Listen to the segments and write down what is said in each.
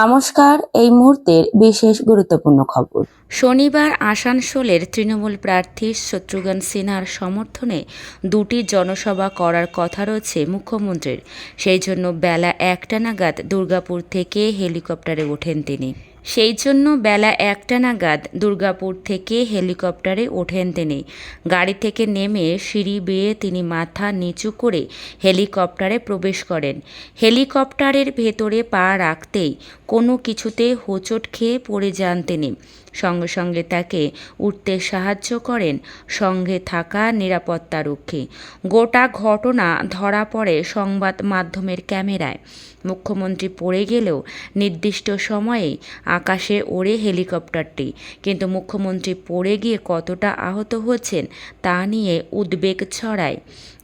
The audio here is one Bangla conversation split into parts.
নমস্কার, এই মুহূর্তের বিশেষ গুরুত্বপূর্ণ খবর। শনিবার আসানসোলের তৃণমূল প্রার্থী শত্রুঘ্ন সিনহার সমর্থনে দুটি জনসভা করার কথা রয়েছে মুখ্যমন্ত্রীর। সেই জন্য বেলা একটা নাগাদ দুর্গাপুর থেকে হেলিকপ্টারে ওঠেন তিনি। সেই জন্য বেলা একটা নাগাদ দুর্গাপুর থেকে হেলিকপ্টারে ওঠেন তিনি। গাড়ি থেকে নেমে সিঁড়ি বেয়ে তিনি মাথা নিচু করে হেলিকপ্টারে প্রবেশ করেন। হেলিকপ্টারের ভেতরে পা রাখতেই কোনো কিছুতে হোঁচট খেয়ে পড়ে যান তিনি। সঙ্গে সঙ্গে তাকে উঠতে সাহায্য করেন সঙ্গে থাকা নিরাপত্তারক্ষী গোটা ঘটনা ধরা পড়ে সংবাদ মাধ্যমের ক্যামেরায়। মুখ্যমন্ত্রী পড়ে গেলেও নির্দিষ্ট সময়েই আকাশে ওড়ে হেলিকপ্টারটি। কিন্তু মুখ্যমন্ত্রী পড়ে গিয়ে কতটা আহত হয়েছেন তা নিয়ে উদ্বেগ ছড়ায়।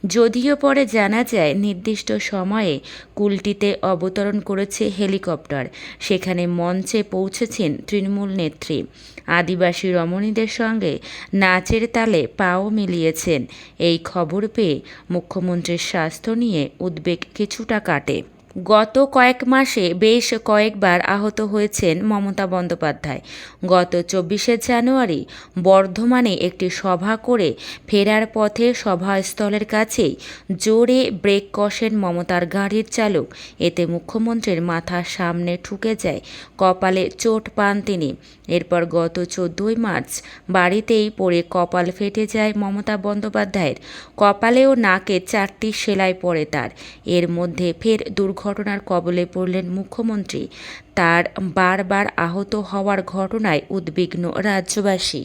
যদিও পরে জানা যায়, নির্দিষ্ট সময়ে কুলটিতে অবতরণ করেছে হেলিকপ্টার। সেখানে মঞ্চে পৌঁছেছেন তৃণমূল নেত্রী। আদিবাসী রমণীদের সঙ্গে নাচের তালে পাও মিলিয়েছেন। এই খবর পেয়ে মুখ্যমন্ত্রীর স্বাস্থ্য নিয়ে উদ্বেগ কিছুটা কাটে। গত কয়েক মাসে বেশ কয়েকবার আহত হয়েছেন মমতা বন্দ্যোপাধ্যায়। গত চব্বিশে জানুয়ারি বর্ধমানে একটি সভা করে ফেরার পথে সভাস্থলের কাছেই জোরে ব্রেক কষেন মমতার গাড়ির চালক। এতে মুখ্যমন্ত্রীর মাথার সামনে ঠুকে যায়, কপালে চোট পান তিনি। এরপর গত চোদ্দই মার্চ বাড়িতেই পড়ে কপাল ফেটে যায় মমতা বন্দ্যোপাধ্যায়ের। কপালে ও নাকে চারটি সেলাই পড়ে তার। এর মধ্যে ফের দুর্ঘটনার কবলে পড়লেন মুখ্যমন্ত্রী। তার বারবার আহত হওয়ার ঘটনায় উদ্বিগ্ন রাজ্যবাসী।